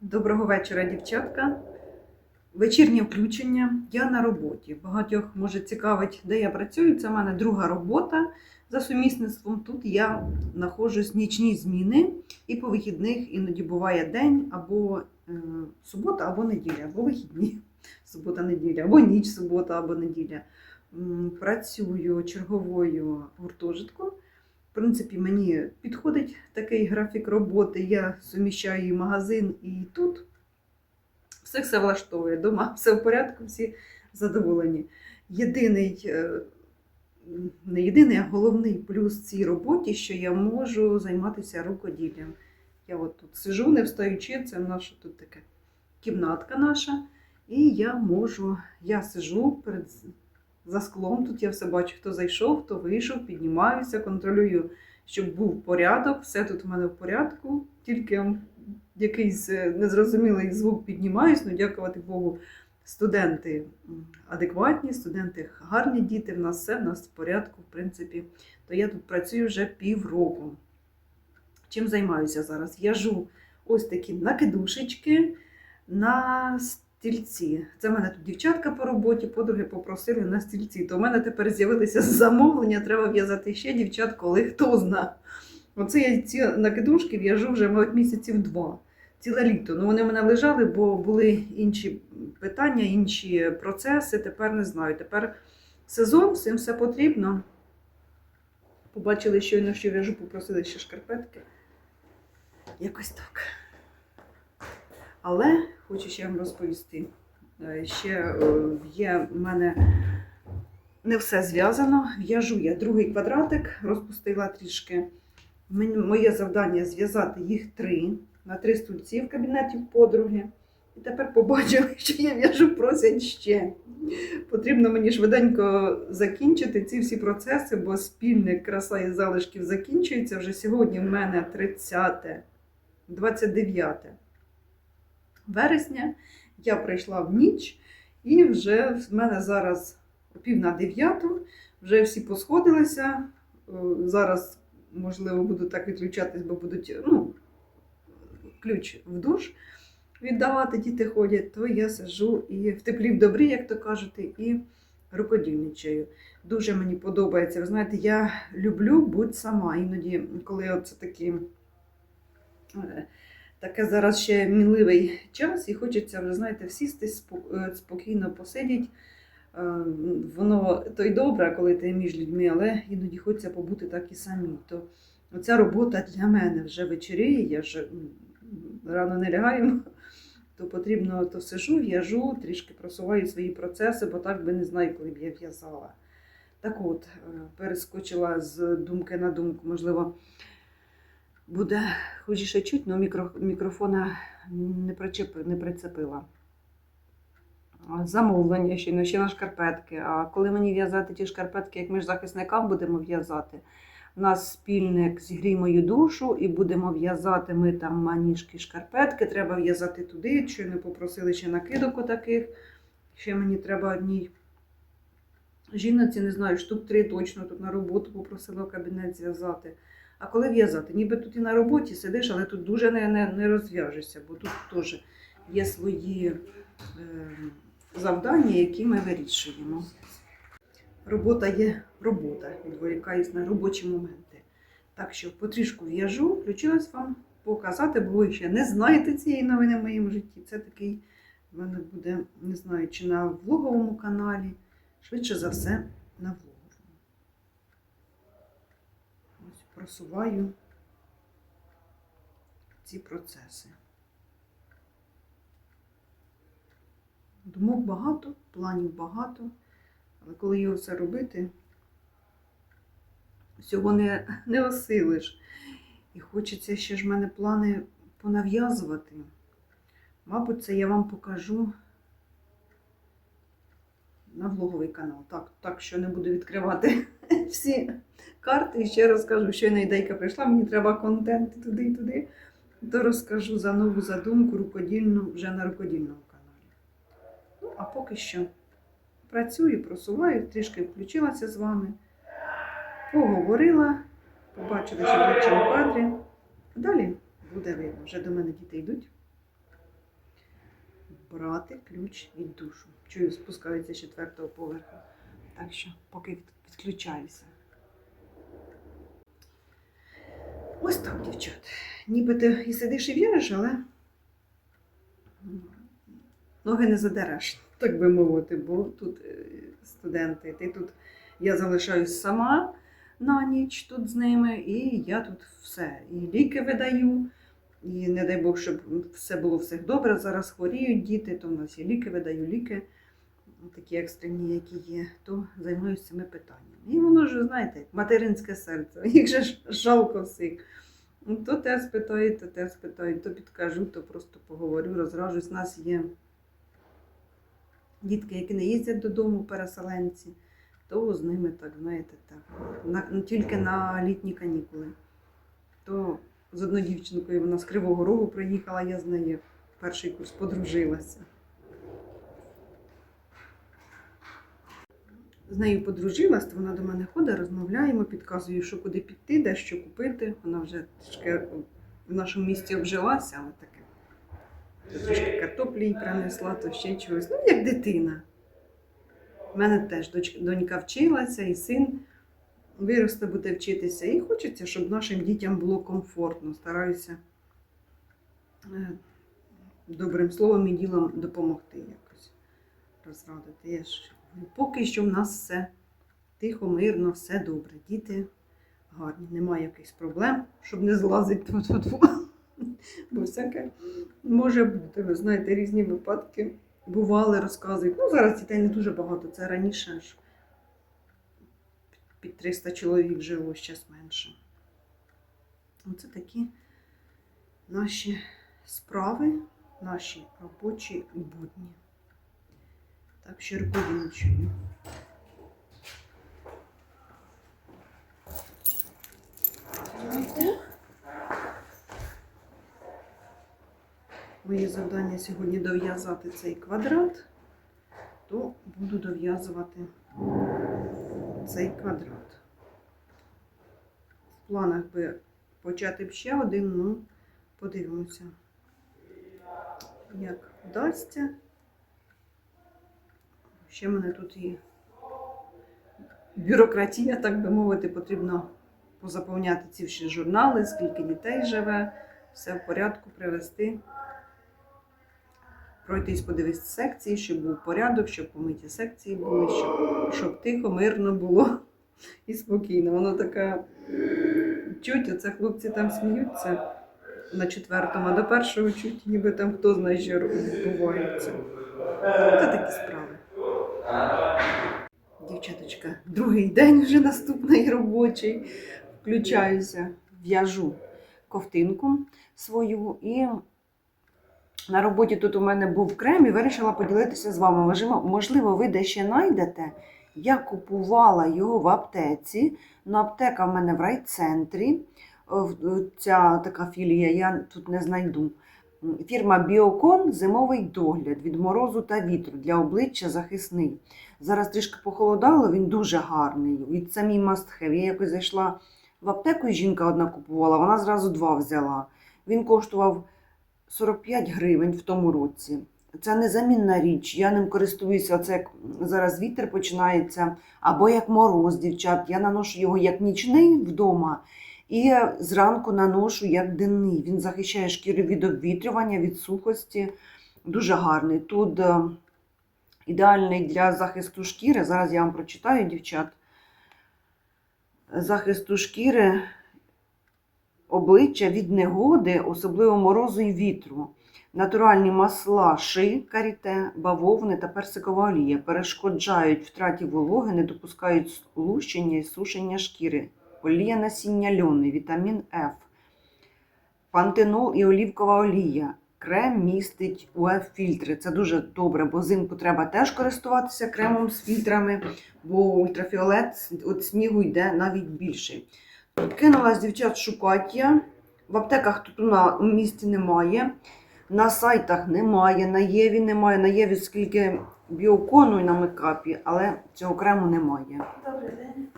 Доброго вечора, дівчатка. Вечірнє включення. Я на роботі. Багатьох може цікавить, де я працюю. Це в мене друга робота за сумісництвом. Тут я знаходжусь нічні зміни, і по вихідних іноді буває день або е, субота, або неділя, або вихідні. Субота, неділя, або ніч, субота, або неділя. Працюю черговою гуртожитку. В принципі, мені підходить такий графік роботи. Я суміщаю і магазин і тут. Все все влаштовує. Дома все в порядку, всі задоволені. Єдиний, е, не єдиний, а головний плюс цій роботі, що я можу займатися рукоділлям. Я от тут сижу, не встаючи, це наша тут така кімнатка наша. І я можу, я сижу перед за склом. Тут я все бачу, хто зайшов, хто вийшов, піднімаюся, контролюю, щоб був порядок. Все тут в мене в порядку. Тільки якийсь е, незрозумілий звук піднімаюсь, ну дякувати Богу. Студенти адекватні, студенти гарні діти, в нас все, в нас в порядку, в принципі. То я тут працюю вже півроку. Чим займаюся зараз? В'яжу ось такі накидушечки на стільці. Це мене тут дівчатка по роботі, подруги попросили на стільці. То в мене тепер з'явилися замовлення, треба в'язати ще дівчат, коли хто зна. Оце я ці накидушки в'яжу вже мабуть, місяців два. Ціле літо. Ну вони в мене лежали, бо були інші питання, інші процеси. Тепер не знаю. Тепер сезон, всім все потрібно. Побачили щойно, що в'яжу, попросили ще шкарпетки. Якось так. Але хочу ще вам розповісти. Е, Ще е, є в мене не все зв'язано. В'яжу я другий квадратик, розпустила трішки. Моє завдання зв'язати їх три на три стульці в кабінеті подруги. І тепер побачили, що я в'яжу, просять ще. Потрібно мені швиденько закінчити ці всі процеси, бо спільник краса і залишків закінчується. Вже сьогодні в мене 30, 29 вересня. Я прийшла в ніч, і вже в мене зараз пів на дев'яту, вже всі посходилися. Е, Зараз, можливо, буду так відключатись, бо будуть ну, ключ в душ віддавати, діти ходять, то я сижу і в теплі в добрі, як то кажете, і рукодільничаю. Дуже мені подобається. Ви знаєте, я люблю бути сама. Іноді, коли оце такі. Таке зараз ще мінливий час, і хочеться вже, знаєте, всісти е, спокійно посидіти. Е, Воно то й добре, коли ти між людьми, але іноді хочеться побути так і самі. То оця робота для мене вже вечеріє, я ж рано не лягаю, то потрібно то сижу, в'яжу, трішки просуваю свої процеси, бо так би не знаю, коли б я в'язала. Так от, е, перескочила з думки на думку, можливо, буде хужіше чуть, але мікро, мікрофона не, причеп, не прицепила. Замовлення ще, ну, ще на шкарпетки. А коли мені в'язати ті шкарпетки, як ми ж захисникам будемо в'язати, у нас спільник зігрій душу і будемо в'язати ми там маніжки шкарпетки. Треба в'язати туди, що не попросили ще накидок отаких. Ще мені треба одній жіноці, не знаю, штук три точно тут на роботу попросила кабінет зв'язати. А коли в'язати? Ніби тут і на роботі сидиш, але тут дуже не, не, не розв'яжешся, бо тут теж є свої е, завдання, які ми вирішуємо. Робота є робота, відволікаюсь на робочі моменти. Так що потрішку в'яжу, включилась вам показати, бо ви ще не знаєте цієї новини в моєму житті. Це такий в мене буде, не знаю, чи на влоговому каналі, швидше за все, на влоговому. Ось просуваю ці процеси. Думок багато, планів багато, але коли його все робити, всього не, не осилиш. І хочеться ще ж в мене плани понав'язувати. Мабуть, це я вам покажу на влоговий канал. Так, так що не буду відкривати всі карти. І ще розкажу, що ідейка прийшла, мені треба контент туди і туди. То розкажу за нову задумку рукодільну вже на рукодільному каналі. Ну, а поки що працюю, просуваю, трішки включилася з вами, поговорила, побачили, що в іншому кадрі. Далі буде видно. Вже до мене діти йдуть. брати ключ від душу. Чую, спускаються з четвертого поверху. Так що поки відключаюся. Ось так, дівчат. Ніби ти і сидиш і віриш, але ноги не задереш, так би мовити, бо тут е, студенти, ти тут я залишаюсь сама на ніч тут з ними, і я тут все. І ліки видаю, і не дай Бог, щоб все було всіх добре. Зараз хворіють діти, то в нас є ліки, видаю ліки, такі екстрені, які є, то займаюся цими питаннями. І воно ж, знаєте, материнське серце, їх же жалко всіх. Ну, То те спитають, то те спитають, то підкажу, то просто поговорю, розражусь. У нас є дітки, які не їздять додому, переселенці, то з ними так, знаєте, так. На, ну, тільки на літні канікули. То з одною дівчинкою вона з Кривого Рогу приїхала, я з нею перший курс подружилася. З нею подружилась, вона до мене ходить, розмовляємо, підказую, що куди піти, де що купити. Вона вже трішки в нашому місті обжилася, але таке. То Трішки картоплі їй принесла, то ще чогось. Ну, як дитина. У мене теж донька вчилася, і син виросте буде вчитися. І хочеться, щоб нашим дітям було комфортно. Стараюся е, добрим словом і ділом допомогти якось розрадити. Я ж поки що в нас все тихо, мирно, все добре. Діти гарні, немає якихось проблем, щоб не злазити тут. Бо всяке може бути, ви знаєте, різні випадки бували, розказують. Ну, зараз дітей не дуже багато, це раніше ж під 300 чоловік жило, зараз менше. Оце такі наші справи, наші робочі будні. Так що рекомендую. Моє завдання сьогодні дов'язати цей квадрат, то буду дов'язувати цей квадрат. В планах би почати б ще один, ну подивимося, як вдасться. Ще в мене тут і бюрократія, так би мовити, потрібно позаповняти ці всі журнали, скільки дітей живе, все в порядку привести. Пройтись, подивитися секції, щоб був порядок, щоб помиті секції були, щоб, щоб тихо, мирно було і спокійно. Воно така чуть, оце хлопці там сміються на четвертому, а до першого чуть, ніби там хто знає, що відбувається. Це такі справи. Дівчаточка, другий день вже наступний робочий. Включаюся, в'яжу ковтинку свою і на роботі тут у мене був крем і вирішила поділитися з вами. Можливо, ви де ще знайдете. Я купувала його в аптеці. Ну, аптека в мене в райцентрі. В- Ця така філія я тут не знайду. Фірма Біокон зимовий догляд від морозу та вітру для обличчя захисний. Зараз трішки похолодало, він дуже гарний. Від самі мастхев. Я якось зайшла в аптеку, і жінка одна купувала, вона зразу два взяла. Він коштував 45 гривень в тому році. Це незамінна річ. Я ним користуюся. Оце як зараз вітер починається, або як мороз, дівчат. Я наношу його як нічний вдома, і зранку наношу як денний. Він захищає шкіру від обвітрювання, від сухості. Дуже гарний. Тут е, ідеальний для захисту шкіри. Зараз я вам прочитаю, дівчат. Захисту шкіри обличчя від негоди, особливо морозу і вітру. Натуральні масла ши, каріте, бавовни та персикова олія перешкоджають втраті вологи, не допускають сполущення і сушення шкіри. Олія насіння льони, вітамін Ф, пантенол і олівкова олія. Крем містить УФ-фільтри. Це дуже добре, бо взимку треба теж користуватися кремом з фільтрами, бо ультрафіолет від снігу йде навіть більше. Кинулась дівчат шукати я. В аптеках тут на- місті немає. На сайтах немає, на Єві немає. На Єві скільки біокону і на мекапі, але цього крему немає. Добрий день.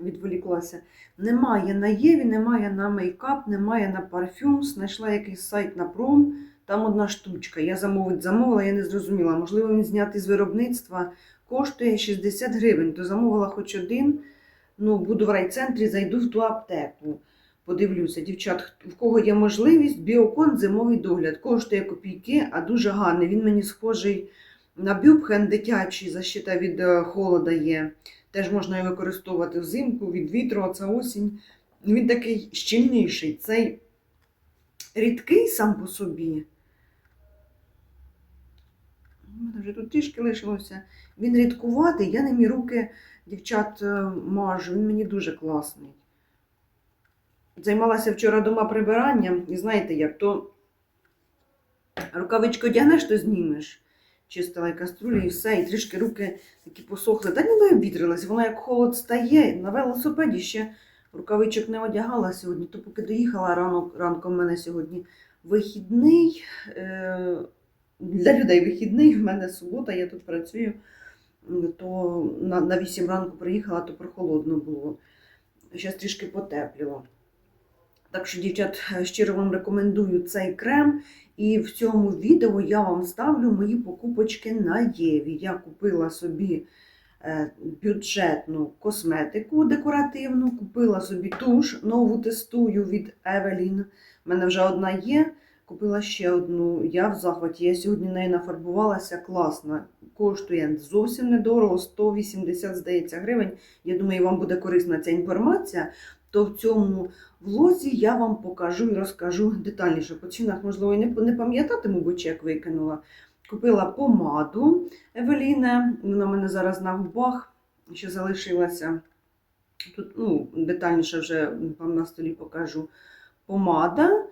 Відволіклася. Немає на Єві, немає на мейкап, немає на парфюм. Знайшла якийсь сайт на пром. Там одна штучка. Я замовить замовила, я не зрозуміла. Можливо, він знятий з виробництва коштує 60 гривень. То замовила хоч один. Ну, буду в райцентрі, зайду в ту аптеку. Подивлюся, дівчат, в кого є можливість, біокон зимовий догляд. Коштує копійки, а дуже гарний. Він мені схожий на бюбхен дитячий, защита від е, холода є. Теж можна його використовувати взимку, від вітру, а це осінь. Він такий щільніший. Цей рідкий сам по собі. У мене вже тут трішки лишилося. Він рідкуватий, я ними руки дівчат е, мажу, він мені дуже класний. Займалася вчора дома прибиранням, і знаєте як, то рукавичку одягнеш, то знімеш. Чистила і каструлю і все, і трішки руки такі посохли. Та ніби обвітрилась, воно як холод стає. На велосипеді ще рукавичок не одягала сьогодні, то поки доїхала ранок, ранком в мене сьогодні вихідний. Е, для людей вихідний, в мене субота, я тут працюю, то на, 8 ранку приїхала, то прохолодно було. Зараз трішки потепліло. Так що, дівчат, щиро вам рекомендую цей крем. І в цьому відео я вам ставлю мої покупочки на Єві. Я купила собі е, бюджетну косметику декоративну, купила собі туш, нову тестую від Evelyn. У мене вже одна є. Купила ще одну. Я в захваті. Я сьогодні нею нафарбувалася класно. Коштує зовсім недорого, 180, здається, гривень. Я думаю, вам буде корисна ця інформація. То в цьому влозі я вам покажу і розкажу детальніше. По цінах, можливо, і не, пам'ятатиму, бо чек викинула. Купила помаду Евеліне. Вона в мене зараз на губах ще залишилася. Тут ну, детальніше вже вам на столі покажу. Помада.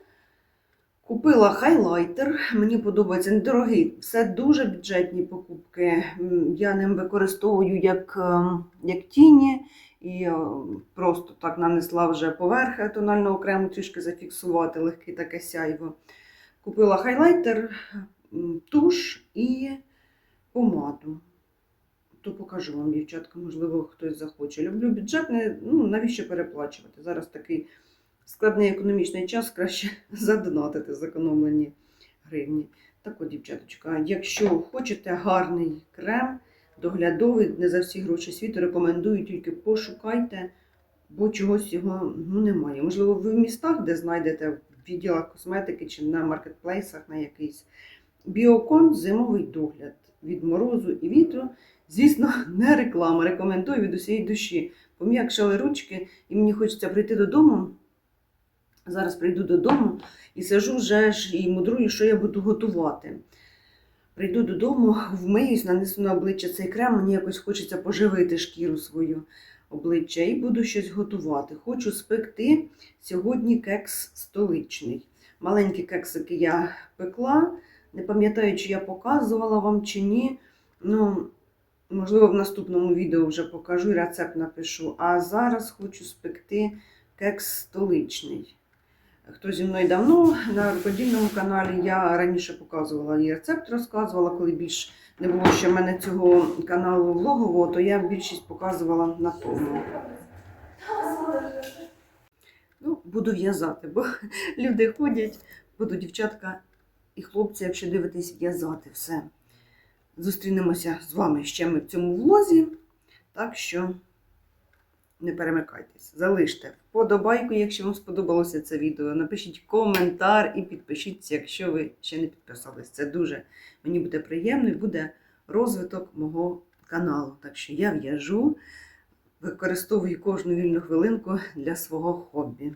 Купила хайлайтер, мені подобається недорогий. Все дуже бюджетні покупки. Я ним використовую як, ем, як тіні і е, просто так нанесла вже поверх тонального крему, трішки зафіксувати легке таке сяйво. Купила хайлайтер, туш і помаду. То покажу вам, дівчатка, можливо, хтось захоче. Люблю бюджетне, ну навіщо переплачувати? Зараз такий складний економічний час, краще задонатити зекономлені гривні. Так от, дівчаточка, якщо хочете гарний крем, доглядовий, не за всі гроші світу, рекомендую, тільки пошукайте, бо чогось його ну, немає. Можливо, ви в містах, де знайдете в відділах косметики чи на маркетплейсах на якийсь. Біокон зимовий догляд від морозу і вітру. Звісно, не реклама. Рекомендую від усієї душі. Пом'якшали ручки, і мені хочеться прийти додому. Зараз прийду додому і сижу вже ж і мудрую, що я буду готувати. Прийду додому, вмиюсь, нанесу на обличчя цей крем, мені якось хочеться поживити шкіру свою обличчя і буду щось готувати. Хочу спекти сьогодні кекс столичний. Маленькі кексики я пекла. Не пам'ятаю, чи я показувала вам чи ні. Ну, можливо, в наступному відео вже покажу і рецепт напишу. А зараз хочу спекти кекс столичний. Хто зі мною давно на рукодільному каналі, я раніше показувала і рецепт розказувала, коли більш не було ще в мене цього каналу влогового, то я більшість показувала на тому. Ну, буду в'язати, бо люди ходять, буду дівчатка і хлопці, якщо дивитесь, в'язати все. Зустрінемося з вами ще ми в цьому влозі. Так що не перемикайтесь. Залиште вподобайку, якщо вам сподобалося це відео. Напишіть коментар і підпишіться, якщо ви ще не підписались. Це дуже мені буде приємно і буде розвиток мого каналу. Так що я в'яжу, використовую кожну вільну хвилинку для свого хобі.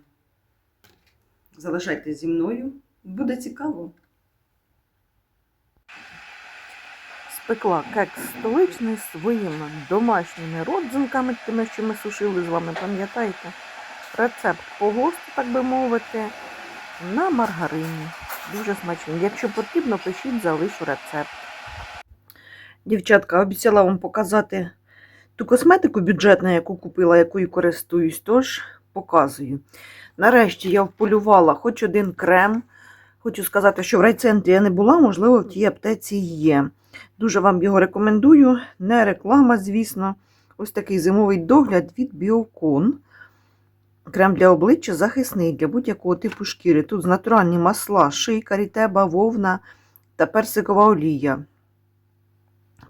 Залишайтесь зі мною, буде цікаво. Спекла кекс столичний своїми домашніми родзинками, тими, що ми сушили з вами, пам'ятаєте? Рецепт по госту, так би мовити, на маргарині. Дуже смачний. Якщо потрібно, пишіть, залишу рецепт. Дівчатка, обіцяла вам показати ту косметику бюджетну, яку купила, якою користуюсь, тож показую. Нарешті я вполювала хоч один крем. Хочу сказати, що в райцентрі я не була, можливо, в тій аптеці є. Дуже вам його рекомендую. Не реклама, звісно. Ось такий зимовий догляд від Біокон. Крем для обличчя захисний для будь-якого типу шкіри. Тут натуральні масла, шийка, рітеба, вовна та персикова олія.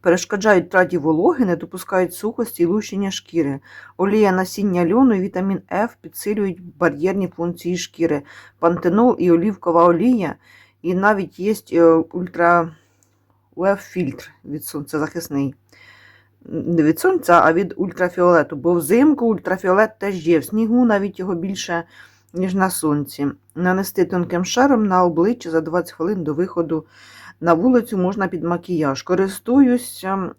Перешкоджають траті вологи, не допускають сухості і лущення шкіри. Олія насіння льону і вітамін F підсилюють бар'єрні функції шкіри. Пантенол і олівкова олія. І навіть є е, ультра фільтр від сонця захисний. Не від сонця, а від ультрафіолету. Бо взимку ультрафіолет теж є. В снігу навіть його більше, ніж на сонці. Нанести тонким шаром на обличчя за 20 хвилин до виходу на вулицю можна під макіяж. Користуюся,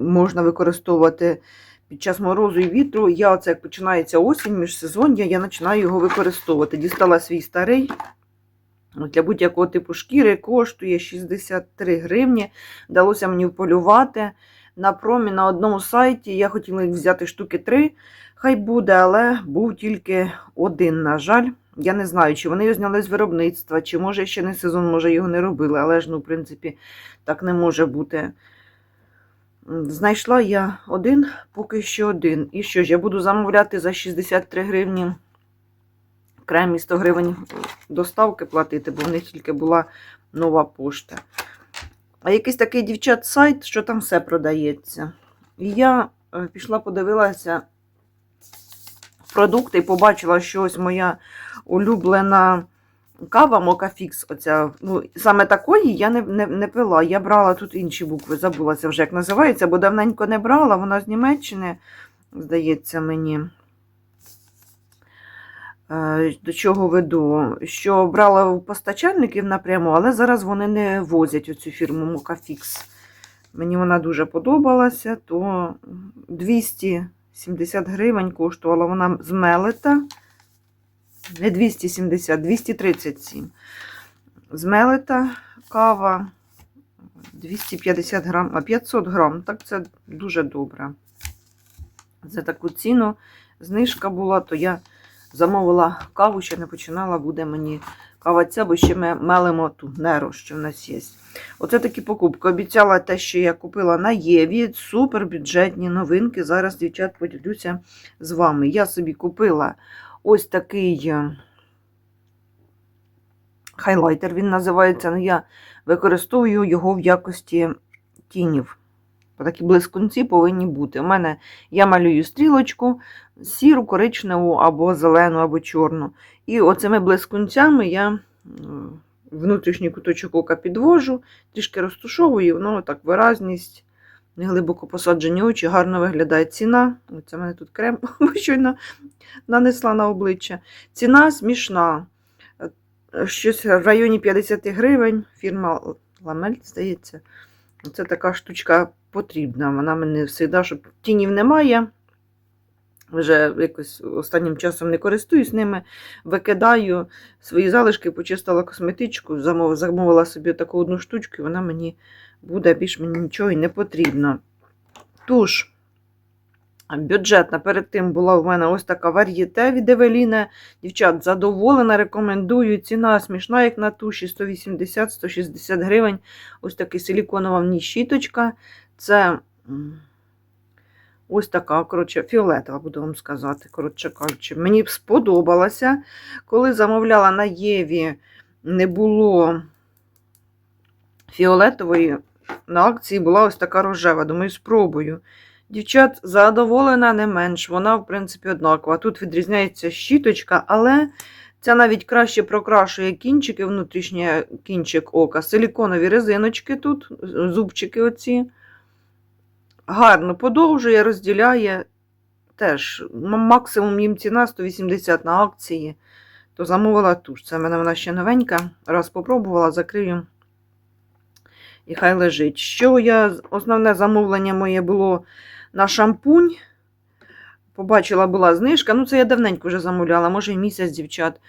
можна використовувати під час морозу і вітру. Я оце як починається осінь, міжсезоння, я починаю його використовувати. Дістала свій старий. Для будь-якого типу шкіри коштує 63 гривні. Вдалося мені вполювати. На промі на одному сайті я хотіла їх взяти штуки три, хай буде, але був тільки один, на жаль. Я не знаю, чи вони його зняли з виробництва, чи може ще не сезон, може його не робили, але ж, ну, в принципі, так не може бути. Знайшла я один, поки що один. І що ж, я буду замовляти за 63 гривні крем і 100 гривень доставки платити, бо в них тільки була нова пошта. А якийсь такий дівчат сайт, що там все продається. І я е, пішла, подивилася продукти і побачила, що ось моя улюблена кава Мокафікс. Оця, ну, саме такої я не, не, не пила. Я брала тут інші букви, забулася вже, як називається, бо давненько не брала. Вона з Німеччини, здається мені. Е, До чого веду? Що брала у постачальників напряму, але зараз вони не возять оцю фірму Мокафікс. Мені вона дуже подобалася, то 270 гривень коштувала вона змелета. Не 270, 237. Змелета кава 250 грам, а 500 грам. Так це дуже добре. За таку ціну знижка була, то я замовила каву, ще не починала, буде мені кава ця, бо ще ми мелимо ту неру, що в нас є. Оце такі покупки. Обіцяла те, що я купила на Єві. Супер бюджетні новинки. Зараз, дівчат, поділюся з вами. Я собі купила ось такий е, хайлайтер, він називається. але Я використовую його в якості тінів. Такі блискунці повинні бути. У мене я малюю стрілочку, сіру, коричневу, або зелену, або чорну. І оцими блискунцями я внутрішній куточок ока підвожу, трішки розтушовую, і воно так виразність, неглибоко посаджені очі, гарно виглядає ціна. Оце мене тут крем щойно нанесла на обличчя. Ціна смішна. Щось в районі 50 гривень. Фірма Ламель, здається. Це така штучка потрібна. Вона мене завжди, щоб тінів немає. Вже якось останнім часом не користуюсь ними, викидаю свої залишки, почистила косметичку, замовила, собі таку одну штучку, і вона мені буде більш мені нічого і не потрібно. Тож, бюджетна перед тим була в мене ось така вар'єте від Евеліна. Дівчат, задоволена, рекомендую. Ціна смішна, як на туші, 180-160 гривень. Ось такий силіконова в ній щіточка. Це. Ось така, коротше, фіолетова, буду вам сказати, коротше кажучи. Мені б сподобалося. Коли замовляла на Єві, не було фіолетової, на акції була ось така рожева. Думаю, спробую. Дівчат, задоволена не менш, вона, в принципі, однакова. Тут відрізняється щіточка, але ця навіть краще прокрашує кінчики, внутрішній кінчик ока. Силіконові резиночки тут, зубчики оці гарно подовжує, розділяє. Теж максимум їм ціна 180 на акції. То замовила туш. Це в мене вона ще новенька. Раз попробувала, закрию. І хай лежить. Що я, Основне замовлення моє було на шампунь. Побачила, була знижка. Ну, це я давненько вже замовляла, може місяць, дівчат.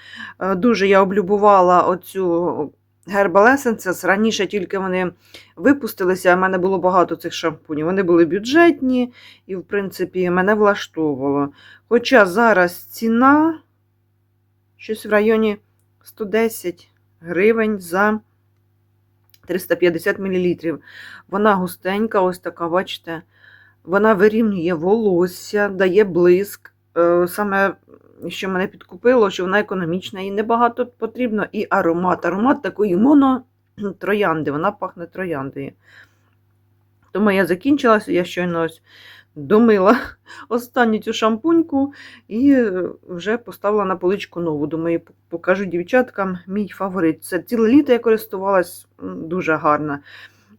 Дуже я облюбувала оцю Essences. Раніше тільки вони випустилися, а в мене було багато цих шампунів. Вони були бюджетні і, в принципі, мене влаштовувало. Хоча зараз ціна щось в районі 110 гривень за 350 мл. Вона густенька, ось така, бачите, вона вирівнює волосся, дає блиск. Саме що мене підкупило, що вона економічна і небагато потрібно, і аромат. Аромат такої моно-троянди, вона пахне трояндою. Тому я закінчилася, я щойно ось домила останню цю шампуньку і е, вже поставила на поличку нову. Думаю, покажу дівчаткам мій фаворит. Це ціле літо я користувалась дуже гарно.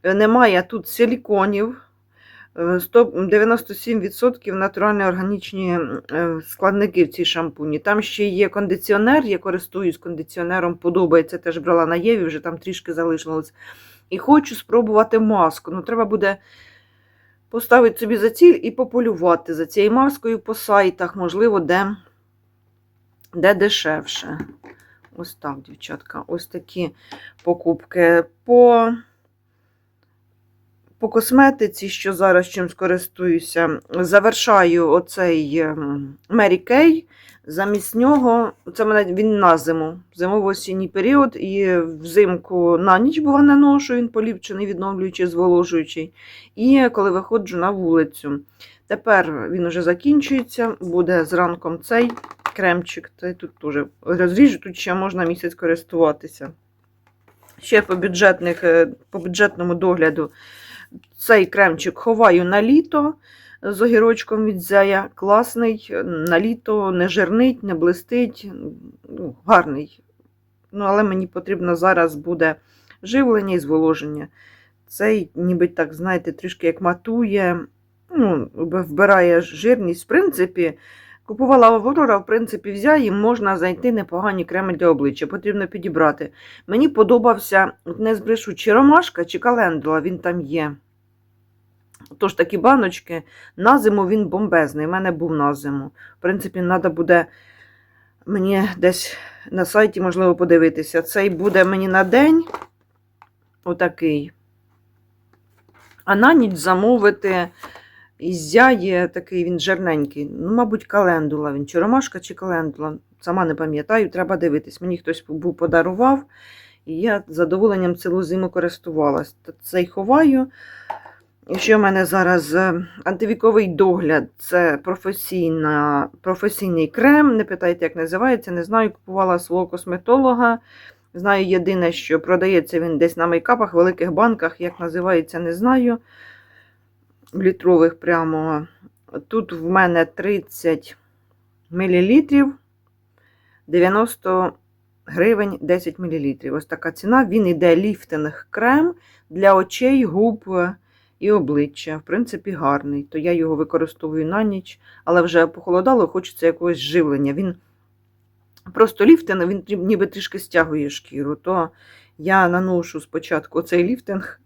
Е, Немає тут силіконів. Е, 100 97% натуральні органічні е, складники в цій шампуні. Там ще є кондиціонер, я користуюсь кондиціонером, подобається, теж брала на Єві, вже там трішки залишилось. І хочу спробувати маску. Ну, треба буде поставити собі за ціль і пополювати за цією маскою по сайтах, можливо, де, де дешевше. Ось так, дівчатка, ось такі покупки. По, по косметиці, що зараз чим скористуюся, завершаю оцей ем, Mary Kay. Замість нього, це мене він на зиму, зимово-осінній період, і взимку на ніч бува не ношу, він поліпчений, відновлюючий, зволожуючий. І коли виходжу на вулицю. Тепер він уже закінчується, буде зранком цей кремчик. Цей тут теж розріжу, тут ще можна місяць користуватися. Ще по, бюджетних, е, по бюджетному догляду цей кремчик ховаю на літо з огірочком від зяя. Класний, на літо не жирнить, не блистить, ну, гарний. Ну, але мені потрібно зараз буде живлення і зволоження. Цей, ніби так, знаєте, трішки як матує, ну, вбирає жирність. В принципі, купувала Аврора, в принципі, в Зяї можна знайти непогані креми для обличчя. Потрібно підібрати. Мені подобався, не збрешу, чи ромашка, чи календула, він там є. Тож такі баночки. На зиму він бомбезний. У мене був на зиму. В принципі, треба буде мені десь на сайті, можливо, подивитися. Цей буде мені на день. Отакий. А на ніч замовити із зяє такий він жирненький. Ну, мабуть, календула він. Чи ромашка, чи календула. Сама не пам'ятаю, треба дивитись. Мені хтось був подарував, і я з задоволенням цілу зиму користувалась. Цей ховаю. І ще в мене зараз е, антивіковий догляд це професійна, професійний крем. Не питайте, як називається. Не знаю, купувала свого косметолога. Знаю єдине, що продається він десь на мейкапах, великих банках, як називається, не знаю. Літрових прямо. Тут в мене 30 мл, 90 гривень 10 мл. Ось така ціна. Він іде ліфтинг крем для очей, губ і обличчя. В принципі, гарний. То я його використовую на ніч, але вже похолодало, хочеться якогось живлення. Він просто ліфтинг, він ніби трішки стягує шкіру. То я наношу спочатку цей ліфтинг,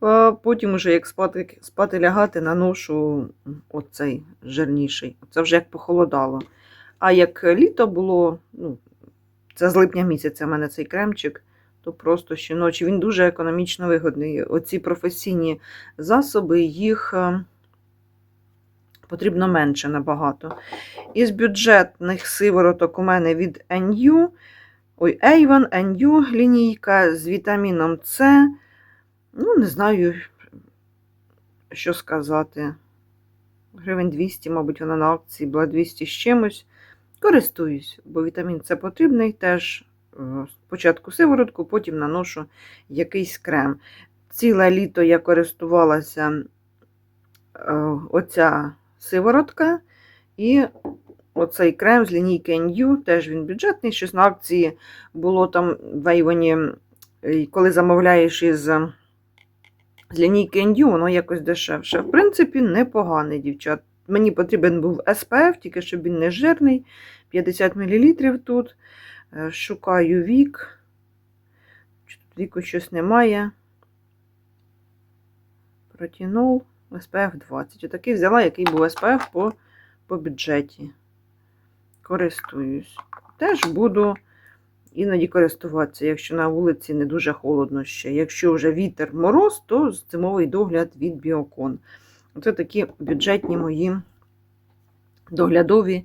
а потім, уже як спати, спати лягати, наношу оцей жирніший. Це вже як похолодало. А як літо було, ну, це з липня місяця в мене цей кремчик, то просто щоночі. Він дуже економічно вигодний. Оці професійні засоби, їх е, потрібно менше набагато. Із бюджетних сивороток у мене від NU, ой, Avon, NU лінійка з вітаміном С. Ну, не знаю, що сказати. Гривень 200, мабуть, вона на акції була 200 з чимось. Користуюсь, бо вітамін С потрібний теж. Е, Спочатку сиворотку, потім наношу якийсь крем. Ціле літо я користувалася е, оця сиворотка і оцей крем з лінійки NU, теж він бюджетний, щось на акції було там в Ейвоні, е, коли замовляєш із з лінійки NU, воно якось дешевше. В принципі, непоганий, дівчат. Мені потрібен був SPF, тільки щоб він не жирний. 50 мл тут. Е, Шукаю вік. Тут віку щось немає. Протінол, SPF 20. Отакий взяла, який був SPF по, по бюджеті. Користуюсь. Теж буду іноді користуватися, якщо на вулиці не дуже холодно ще. Якщо вже вітер мороз, то зимовий догляд від Біокон. Це такі бюджетні мої доглядові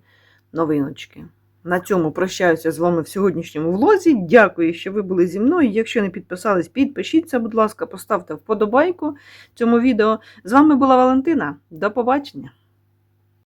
новиночки. На цьому прощаюся з вами в сьогоднішньому влозі. Дякую, що ви були зі мною. Якщо не підписались, підпишіться, будь ласка, поставте вподобайку цьому відео. З вами була Валентина. До побачення!